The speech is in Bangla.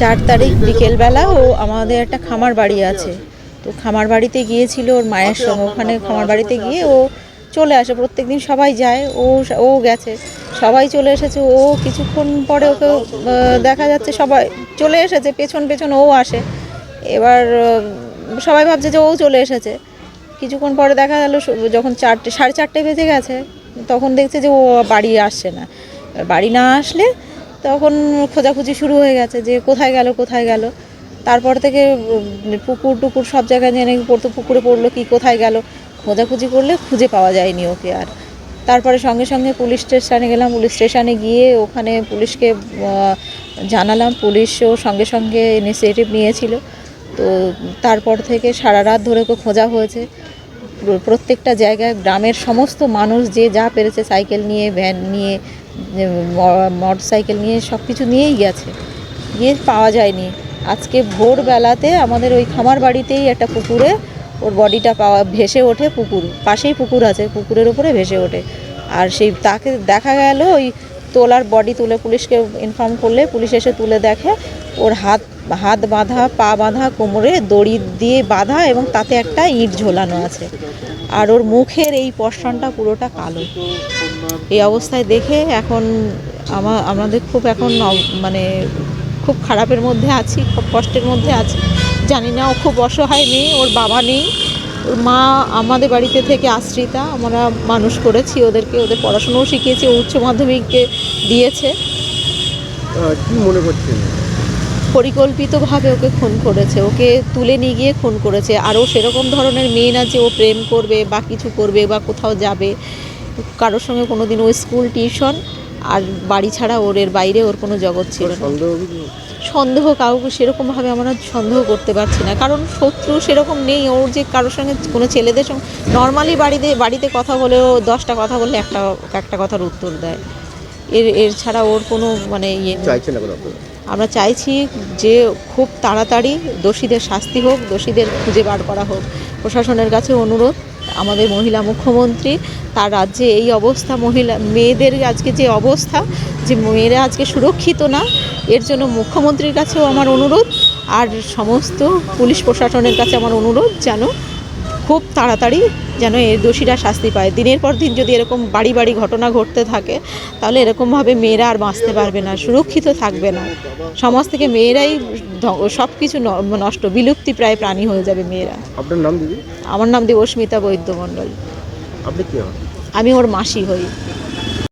চার তারিখ বিকেলবেলা ও আমাদের একটা খামার বাড়ি আছে। তো খামার বাড়িতে গিয়েছিল ওর মায়ের সঙ্গে। ওখানে খামার বাড়িতে গিয়ে ও চলে আসে। প্রত্যেক দিন সবাই যায়। ও ও গেছে। সবাই চলে এসেছে। ও কিছুক্ষণ পরে ওকে দেখা যাচ্ছে সবাই চলে এসেছে। পেছন পেছন ও আসে। এবার সবাই ভাবছে যে ও চলে এসেছে। কিছুক্ষণ পরে দেখা গেল যখন চারটে, সাড়ে চারটে বেজে গেছে, তখন দেখছে যে ও বাড়ি আসছে না। বাড়ি না আসলে তখন খোঁজাখুঁজি শুরু হয়ে গেছে যে কোথায় গেল কোথায় গেল। তারপর থেকে পুকুর টুকুর সব জায়গায় জেনে পড়তো, পুকুরে পড়ল কি কোথায় গেল। খোঁজাখুঁজি করলে খুঁজে পাওয়া যায়নি ওকে আর। তারপরে সঙ্গে সঙ্গে পুলিশ স্টেশনে গেলাম। পুলিশ স্টেশনে গিয়ে ওখানে পুলিশকে জানালাম। পুলিশও সঙ্গে সঙ্গে ইনিশিয়েটিভ নিয়েছিল। তো তারপর থেকে সারা রাত ধরে খোঁজা হয়েছে। প্রত্যেকটা জায়গায় গ্রামের সমস্ত মানুষ যে যা পেরেছে সাইকেল নিয়ে, ভ্যান নিয়ে মোটর সাইকেল নিয়ে সব কিছু নিয়েই গেছে। গিয়ে পাওয়া যায়নি। আজকে ভোরবেলাতে আমাদের ওই খামার বাড়িতেই একটা পুকুরে ওর বডিটা পাওয়া, ভেসে ওঠে পুকুর। পাশেই পুকুর আছে, পুকুরের উপরে ভেসে ওঠে। আর সেই তাকে দেখা গেল ওই তোলার বডি তুলে পুলিশকে ইনফর্ম করলে পুলিশ এসে তুলে দেখে। ওর হাত হাত বাঁধা, পা বাঁধা, কোমরে দড়ি দিয়ে বাঁধা এবং তাতে একটা ইট ঝোলানো আছে। আর ওর মুখের এই পশনটা পুরোটা কালো। এই অবস্থায় দেখে এখন আমা, আমাদের খুব এখন মানে খুব খারাপের মধ্যে আছি, খুব কষ্টের মধ্যে আছি। জানি না ও খুব অসহায় মেয়ে, ওর বাবা নেই। মা আমাদের বাড়িতে থেকে আশ্রিতা আমরা মানুষ করেছি ওদেরকে ওদের পড়াশুনোও শিখিয়েছি উচ্চ মাধ্যমিককে দিয়েছে। কি মনে করছেন? পরিকল্পিতভাবে ওকে খুন করেছে ওকে তুলে নিয়ে গিয়ে খুন করেছে আরও সেরকম ধরনের মেয়ে না যে ও প্রেম করবে বা কিছু করবে বা কোথাও যাবে। কারোর সঙ্গে কোনো দিন ও স্কুল টিউশন আর বাড়ি ছাড়া ওর এর বাইরে ওর কোনো জগৎ ছিল না। সন্দেহ কাউকে সেরকমভাবে আমরা সন্দেহ করতে পারছি না। কারণ শত্রু সেরকম নেই ওর যে কারোর সঙ্গে কোনো ছেলেদের সঙ্গে নর্মালি বাড়িতে বাড়িতে কথা বলেও দশটা কথা বললে একটা একটা কথার উত্তর দেয়। এর এর ছাড়া ওর কোনো মানে ইয়ে আমরা চাইছি যে খুব তাড়াতাড়ি দোষীদের শাস্তি হোক দোষীদের খুঁজে বার করা হোক। প্রশাসনের কাছে অনুরোধ আমাদের মহিলা মুখ্যমন্ত্রী, তার রাজ্যে এই অবস্থা, মহিলা, মেয়েদের আজকে যে অবস্থা, যে মেয়েরা আজকে সুরক্ষিত না, এর জন্য মুখ্যমন্ত্রীর কাছেও আমার অনুরোধ, আর সমস্ত পুলিশ প্রশাসনের কাছে আমার অনুরোধ যেন খুব তাড়াতাড়ি যেন এর দোষীরা শাস্তি পায়। দিনের পর দিন যদি এরকম বাড়ি বাড়ি ঘটনা ঘটতে থাকে তাহলে এরকমভাবে মেয়েরা আর বাঁচতে পারবে না সুরক্ষিত থাকবে না। সমাজ থেকে মেয়েরাই সব কিছু নষ্ট বিলুপ্তি প্রায় প্রাণী হয়ে যাবে মেয়েরা। আপনার নাম দিদি? আমার নাম দেবস্মিতা বৈদ্য মণ্ডল আপনি কি হন? আমি ওর মাসি হই।